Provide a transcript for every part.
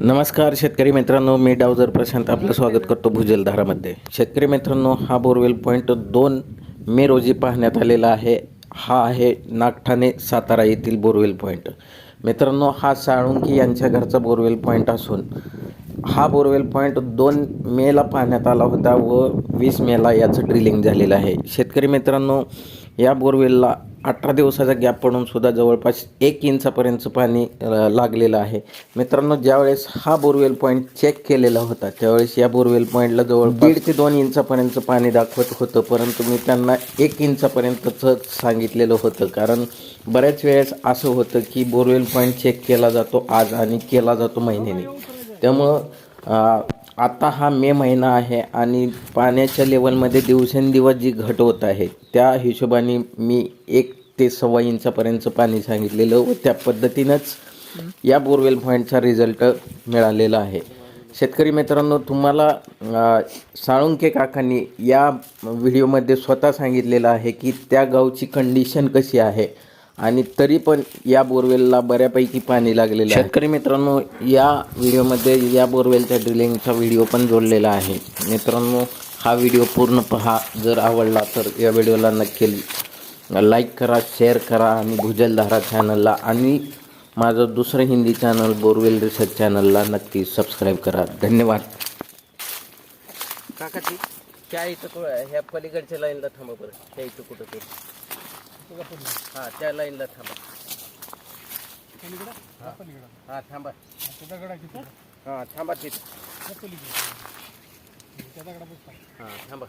नमस्कार शेतकरी मित्रांनो मी डावजर प्रशांत आपलं स्वागत करतो भुजलधारामध्ये शेतकरी मित्रांनो हा बोरवेल पॉईंट दोन मे रोजी पाहण्यात आलेला आहे. हा आहे नागठाणे सातारा येथील बोरवेल पॉईंट मित्रांनो हा साळुंकी यांच्या घरचा बोरवेल पॉईंट असून हा बोरवेल पॉईंट दोन मेला पाहण्यात आला होता व वीस मेला याचं ड्रिलिंग झालेलं आहे. शेतकरी मित्रांनो या बोरवेलला अठरा दिवसाचा गॅप पडून सुद्धा जवळपास एक इंचापर्यंतचं पाणी लागलेलं आहे. मित्रांनो ज्यावेळेस हा बोरवेल पॉईंट चेक केलेला होता त्यावेळेस या बोरवेल पॉईंटला जवळ दीड ते दोन इंचापर्यंतचं पाणी दाखवत होतं परंतु मी त्यांना एक इंचापर्यंतचं सांगितलेलं होतं. कारण बऱ्याच वेळेस असं होतं की बोरवेल पॉईंट चेक केला जातो आज आणि केला जातो महिन्याने. त्यामुळं आता हा मे महिना आहे आणि पाण्याच्या लेवलमध्ये दिवसेंदिवस जी घट होत आहे त्या हिशोबाने मी एक ते सव्वा इंचापर्यंतचं पाणी सांगितलेलं व त्या पद्धतीनंच या बोरवेल पॉईंटचा रिझल्ट मिळालेला आहे. शेतकरी मित्रांनो तुम्हाला साळुंके काकांनी या व्हिडिओमध्ये स्वतः सांगितलेलं आहे की त्या गावची कंडिशन कशी आहे आणि तरी पण या बोरवेलला बऱ्यापैकी पाणी लागलेलं आहे. शेतकरी मित्रांनो या व्हिडिओमध्ये या बोरवेलच्या ड्रिलिंगचा व्हिडिओ पण जोडलेला आहे. मित्रांनो हा व्हिडिओ पूर्ण पहा. जर आवडला तर या व्हिडिओला नक्की लाईक करा शेअर करा आणि भुजलधारा चॅनलला आणि माझं दुसरं हिंदी चॅनल बोरवेल रिसर्च चॅनलला नक्की सबस्क्राईब करा. धन्यवाद. काका ती त्या इथं ह्या पलीकडच्या लाईनला थांबा बरं. त्या इथं कुठं ते? हा त्या लाईनला थांबा. हा थांबा. हा थांबा तिथं. हा थांबा.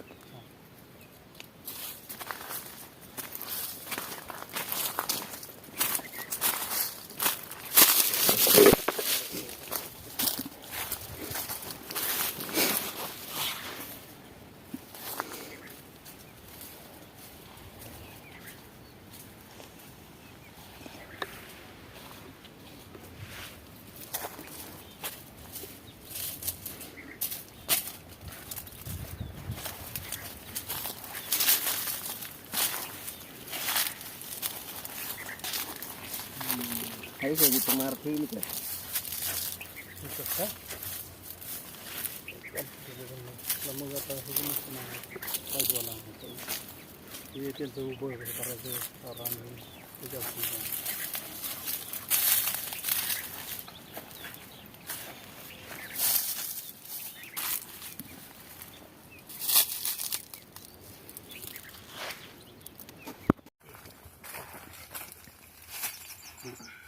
आहे का इथं मार्क येईल काय मग आता काय ते त्यांचं उभं वगैरे करायचं रान त्याच्या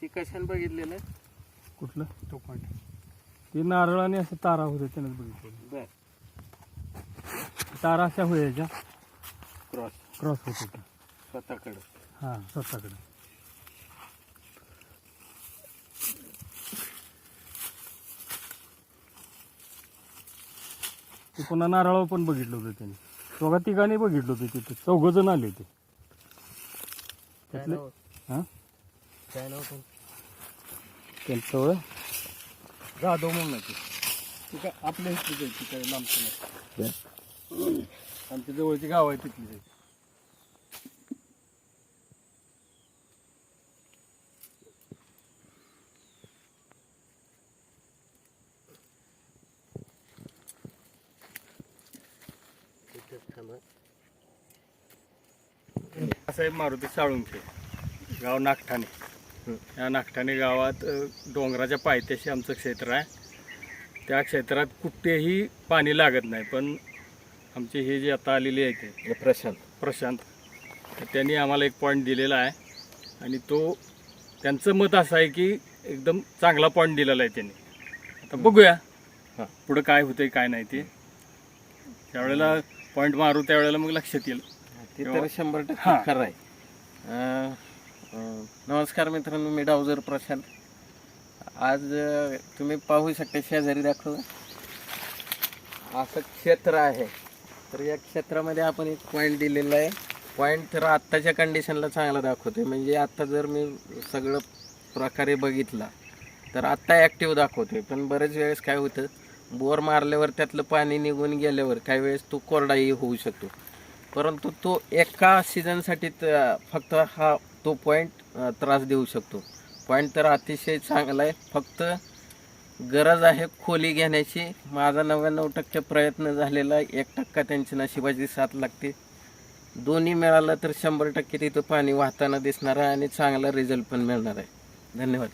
ते कशाने बघितलेलं? कुठलं? तो पण ते नारळ आणि असं तारा होत्या त्यानंच बघितलं बर. तारा अशा होत्या क्रॉस क्रॉस होत होत्या स्वतःकडं. हां स्वतःकडे. ते पुन्हा नारळावर पण बघितलं होतं त्यांनी. दोघा तिघांनी बघितलं होतं तिथे. चौघ जण आले होते. त्यातले हां? काय नव्हतं त्यांचं होय? जाधव म्हणून ती. काय आपल्या जायची काय लांबची नाही आमच्या जवळची गाव आहे तिथली साहेब मारुती साळुंखे गाव नागठाणे. या नागठाणे गावात डोंगराच्या पायथ्याशी आमचं क्षेत्र आहे. त्या क्षेत्रात कुठेही पाणी लागत नाही पण आमचे हे जे आता आलेले आहेत ते. प्रशांत. प्रशांत. तर त्यांनी आम्हाला एक पॉईंट दिलेला आहे. आणि तो त्यांचं मत असं आहे की एकदम चांगला पॉईंट दिलेला आहे त्यांनी. आता बघूया हां. पुढं काय होतंय काय नाही ते. त्यावेळेला पॉईंट मारू त्यावेळेला मग लक्षात येईल. ते तर शंभर टक्के हां. खरं आहे. अं, अं, नमस्कार मित्रांनो मी डावजर प्रशांत. आज अं, तुम्ही पाहू शकता शेजारी दाखव असं क्षेत्र आहे. तर या क्षेत्रामध्ये आपण एक पॉईंट दिलेला आहे. पॉईंट तर आत्ताच्या कंडिशनला चांगला दाखवतोय. म्हणजे आत्ता जर मी सगळं प्रकारे बघितला तर आत्ता ॲक्टिव्ह दाखवतोय. पण बरेच वेळेस काय होतं बोर मारल्यावर त्यातलं पाणी निघून गेल्यावर काही वेळेस तो कोरडाही होऊ शकतो. परंतु तो एका सीझनसाठी फक्त हा तो पॉईंट त्रास देऊ शकतो. पॉईंट तर अतिशय चांगला आहे. फक्त गरज आहे खोली घेण्याची. माझा नव्याण्णव टक्के प्रयत्न झालेला एक टक्का त्यांची नशिबाची साथ लागते. दोन्ही मिळालं तर शंभर टक्के तिथं पाणी वाहताना दिसणार आहे आणि चांगला रिझल्ट पण मिळणार आहे. धन्यवाद.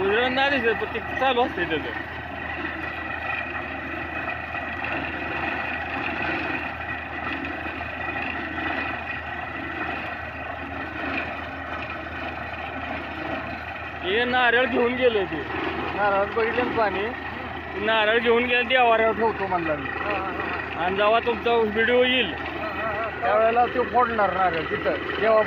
उजळण नाही दिसत पण ते चालू असते त्याचं. हे नारळ घेऊन गेले ते. नारळात बघितलं ना पाणी? नारळ घेऊन गेले ते आवाऱ्यावर ठेवतो म्हणला मी. आणि जेव्हा तुमचा व्हिडिओ येईल त्यावेळेला तो फोडणार नारळ तिथं. जेव्हा